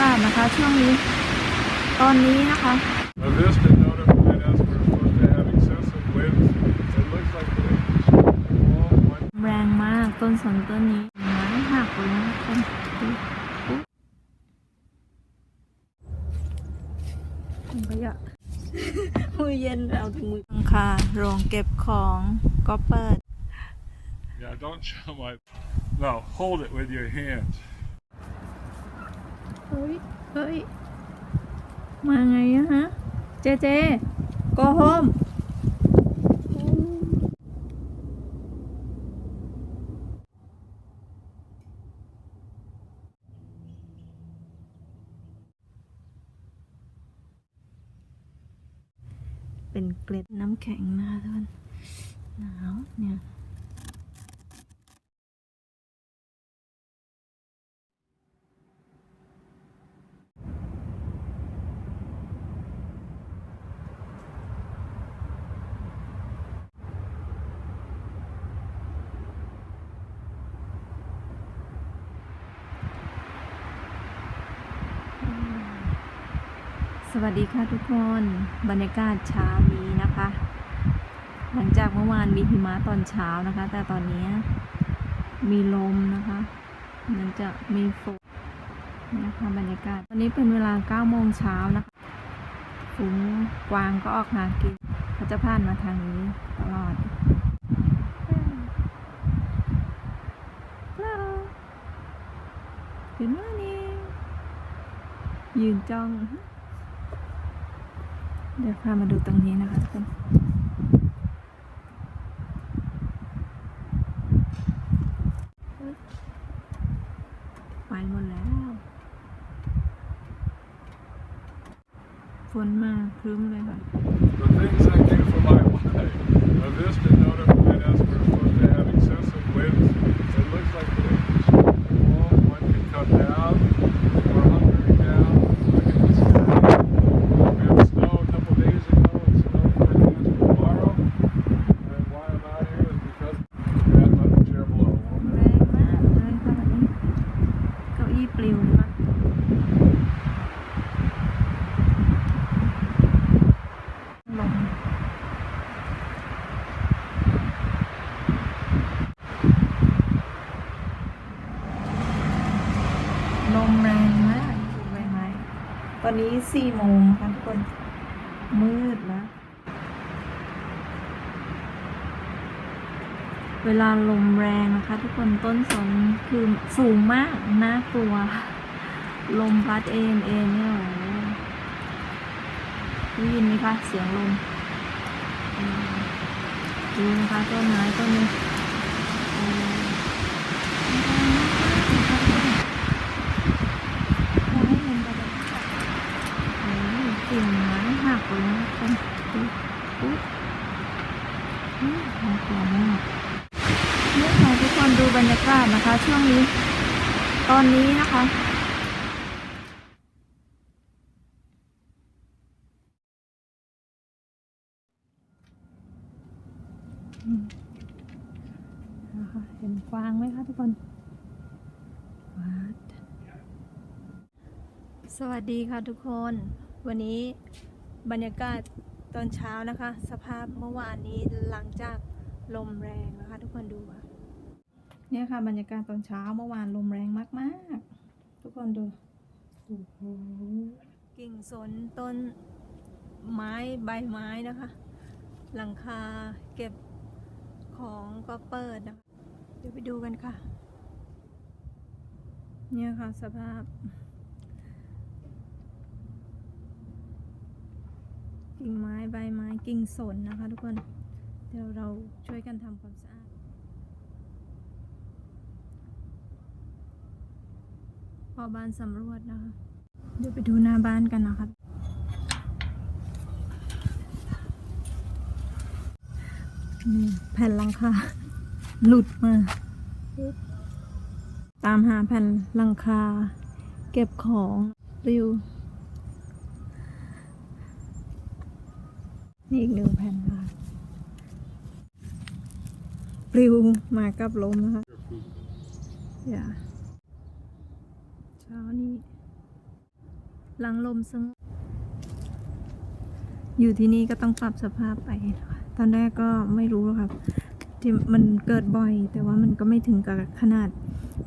ากาศนะคะ ช่วงนี้ ตอนนี้นะคะ A Vista notified us we're supposed to have excessive winds. It looks like the wind is all one แรงมากต้นสนต้นนี้ไม้หักเลยนะต้นถุงขยะมือเย็นเอาถุงมือหลังคาโรงเก็บของก็เปิด Yeah, don't show my. No, hold it with your hands. เฮ้ย เฮ้ย มาไงอะฮะ เจเจ go home เป็นเกล็ดน้ำแข็งนะคะทุกคนหนาวเนี่ย ส วัสดีค่ะทุกคนบรรยากาศเช้านี้นะคะ หลังจากเมื่อวานมีหิมะตอนเช้านะคะ แต่ตอนนี้มีลมนะคะมันจะมีฝนนะคะบรรยากาศตอนนี้เป็นเวลา9โมงเช้านะคะฝูงกวางก็ออกหากินเขาจะผ่านมาทางนี้ตลอด Hello Good morning ยืนจ้อง เดี๋ยวพามาดูตรงนี้นะคะทุกคนไปหมดแล้ว ฝนมาครึ้มเลยค่ะ The things I do for my wife. A Vista notified us we're supposed to have excessive winds. It looks like the wind is all one can come down. We're hunkering down. Look at the sky. We had snow a couple days ago and snow forecast for tomorrow. And why I'm out here is because we had another chair below. แรงมากเลยค่ะวันนี้เก้าอี้ปลิวเลยมั้งลมลมแรงมากสุดใบไม้ ตอนนี้สี่โมงค่ะทุกคน มืดแล้ว เวลาลมแรงนะคะ ทุกคนต้นสนคือสูงมากน่ากลัว ลมพัดเอ็นเอ็นเนี่ยโอ้โหได้ยินไหมคะเสียงลมดูนะคะต้นไม้ต้นนี้โอ้โอ้ยเห็นแต่แบบโอ้ยกิ่งไม้หักเลยนะทุกคนอุ๊ยอุ๊ยอุ๊ยน่ากลัวมาก นี่ค่ะทุกคนดู บรรยาศนะคะ ช่วงนี้ ตอนนี้นะคะเห็นกวางไหมคะทุกคนสวัสดีค่ะทุกคน วันนี้บรรยากาศตอนเช้านะคะ สภาพเมื่อวานนี้หลังจากลมแรงนะคะ ทุกคนดูค่ะ เนี่ยค่ะบรรยากาศตอนเช้าเมื่อวานลมแรงมากๆ ทุกคนดูโอ้โหกิ่งสนต้นไม้ใบไม้นะคะ หลังคาเก็บของก็เปิดนะคะเดี๋ยวไปดูกันค่ะ เนี่ยค่ะสภาพ กิ่งไม้ใบไม้กิ่งสนนะคะทุกคน เดี๋ยวเราช่วยกันทำความสะอาด พ อบ้านสำรวจนะคะ เดี๋ยวไปดูหน้าบ้านกันนะคะ นี่แผ่นหลังคาหลุดมา ตามหาแผ่นหลังคา เก็บของริวนี่อีกหนึ่งแผ่นค่ะปลิวมากับลมนะคะอย่าเช้า นี้ หลังลมสงบอยู่ที่นี่ก็ต้องปรับสภาพไป ตอนแรกก็ไม่รู้หรอกครับที่มันเกิดบ่อย แต่ว่ามันก็ไม่ถึงกับขนาด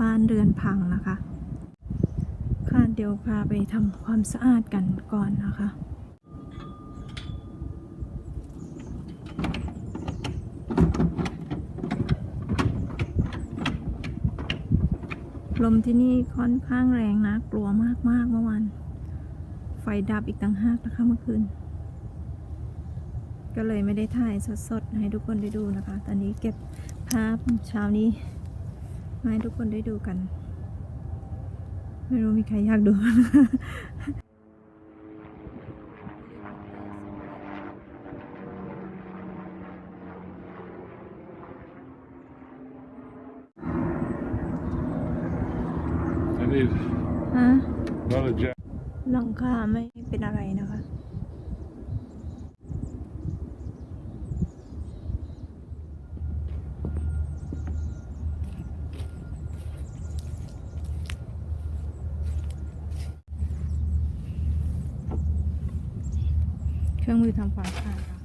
บ้านเรือนพังนะคะ ค่ะเดี๋ยวพาไปทำความสะอาดกันก่อนนะคะ ลมที่นี่ค่อนข้างแรงนะ กลัวมากๆเมื่อวานไฟดับอีกต่างหากนะคะเมื่อคืน ก็เลยไม่ได้ถ่ายสดๆ ให้ทุกคนได้ดูนะคะ ตอนนี้เก็บภาพเช้านี้มาให้ทุกคนได้ดูกัน ไม่รู้มีใครอยากดู I need ฮะ another jack. หลัง คาไม่เป็นอะไรนะคะเครื่องมือทำความสะอาด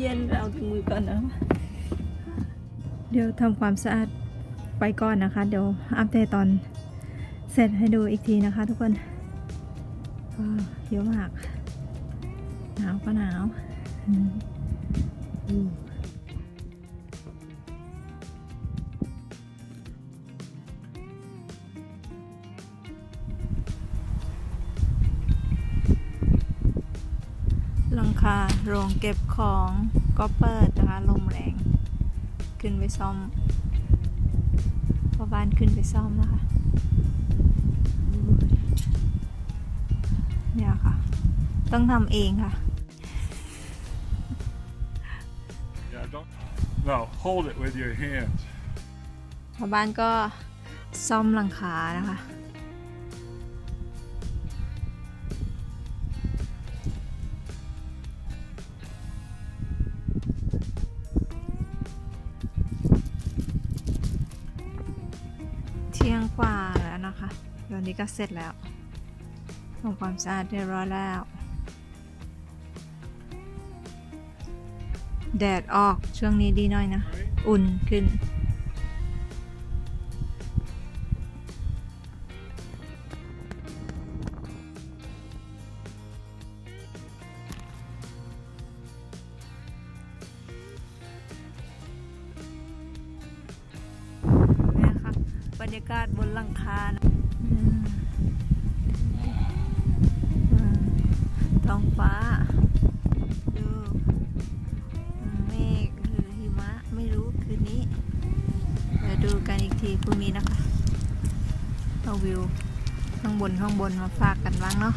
เย็นเอาถุงมือก่อนนะ เดี๋ยวทำความสะอาดไปก่อนนะคะ เดี๋ยวอัปเดตตอนเสร็จให้ดูอีกทีนะคะ ทุกคนก็เยอะมาก หนาวก็หนาวอืม หลังคาโรงเก็บของก็เปิดนะคะลมแรง ขึ้นไปซ่อมพอบ้านขึ้นไปซ่อมนะคะเนี่ยค่ะ ต้องทำเองค่ะ Yeah, don't. No, hold it with your hands. ชาวบ้านก็ซ่อมหลังคานะคะ นี้ก็เสร็จแล้วทำความสะอาดเรียบร้อยแล้ว แดดออกช่วงนี้ดีหน่อยนะ อุ่นขึ้นนี่ยค่ะบรรยากาศบนหลังคานะ ท้องฟ้า ดูเมฆหรือหิมะ ไม่รู้คืนนี้ เดี๋ยวดูกันอีกทีพรุ่งนี้นะคะ เอาวิว ข้างบนข้างบนมาฝากกันบ้างเนาะ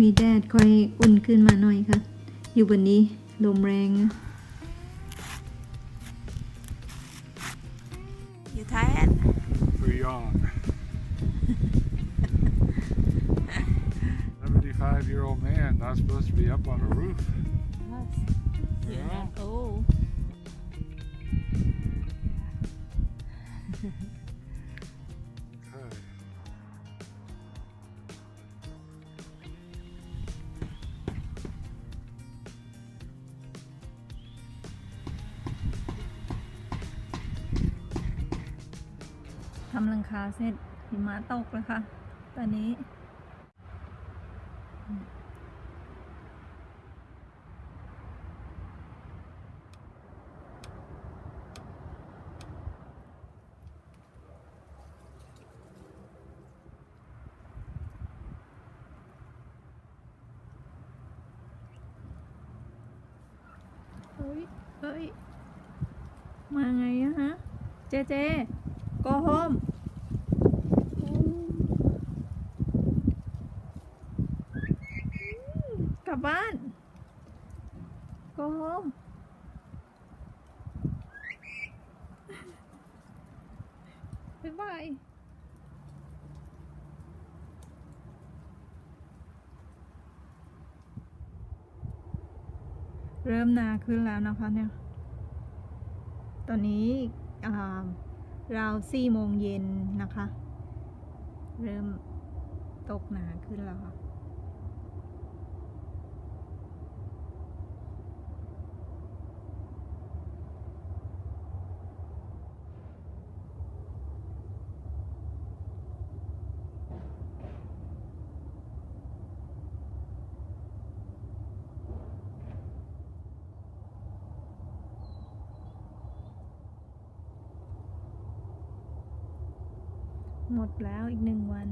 มีแดดค่อยอุ่นขึ้นมาหน่อยค่ะ อยู่บนนี้ลมแรงนะอยู่ท้ายแอน We're young. 75 year old man not supposed to be up on a roof. You're not old. ทำหลังคาเสร็จหิมะตกแล้วค่ะ ตอนนี้ เฮ้ย เฮ้ย มาไงอะฮะ เจเจ go home กลับบ้าน go home บ๊ายบายเริ่มนาขึ้นแล้วนะคะเนี่ย ตอนนี้อ่า ราวสี่โมงเย็นนะคะ เริ่มตกหนาขึ้นแล้วค่ะ หมดแล้วอีกหนึ่งวัน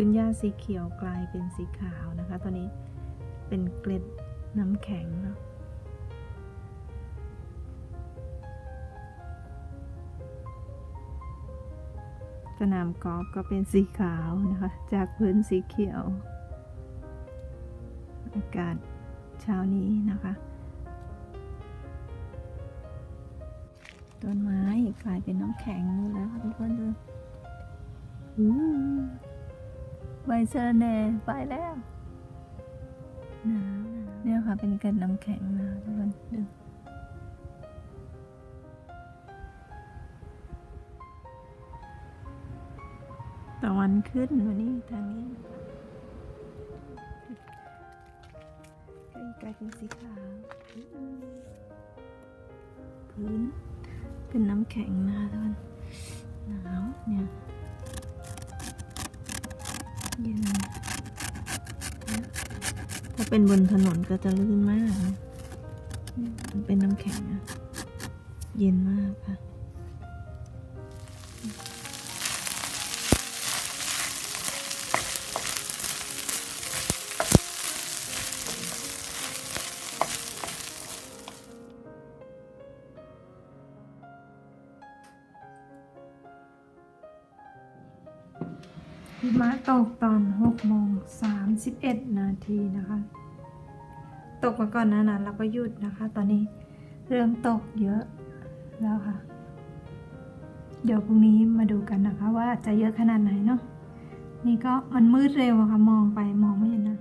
พื้นหญ้าสีเขียวกลายเป็นสีขาวนะคะ ตอนนี้เป็นเกล็ดน้ำแข็งเนาะสนามกอล์ฟก็เป็นสีขาวนะคะ จากพื้นสีเขียว อากาศเช้านี้นะคะ ต้นไม้กลายเป็นน้ำแข็งหมดแล้วค่ะทุกคนดู ใบเซอร์เนไปแล้วหนาวเนี่ยค่ะเป็นกันน้ำแข็งนะทุกคนดูตะวันขึ้นวันนี้ทางนี้ก็กลายเป็นสีขาวพื้นเป็นน้ำแข็งนะคะทุกคนหนาวเนี่ย เป็นบนถนนก็จะลื่นมากเนี่ยมันเป็นน้ำแข็งอะเย็นมากค่ะ หิมะตกตอน6โมง31 นาทีนะคะ ตกมาก่อนหนานั้นเราก็หยุดนะคะ ตอนนี้เริ่มตกเยอะแล้วค่ะ เดี๋ยวพรุ่งนี้มาดูกันนะคะ ว่าจะเยอะขนาดไหนเนาะนี่ก็มันมืดเร็วอะค่ะ มองไปมองไม่เห็นนะ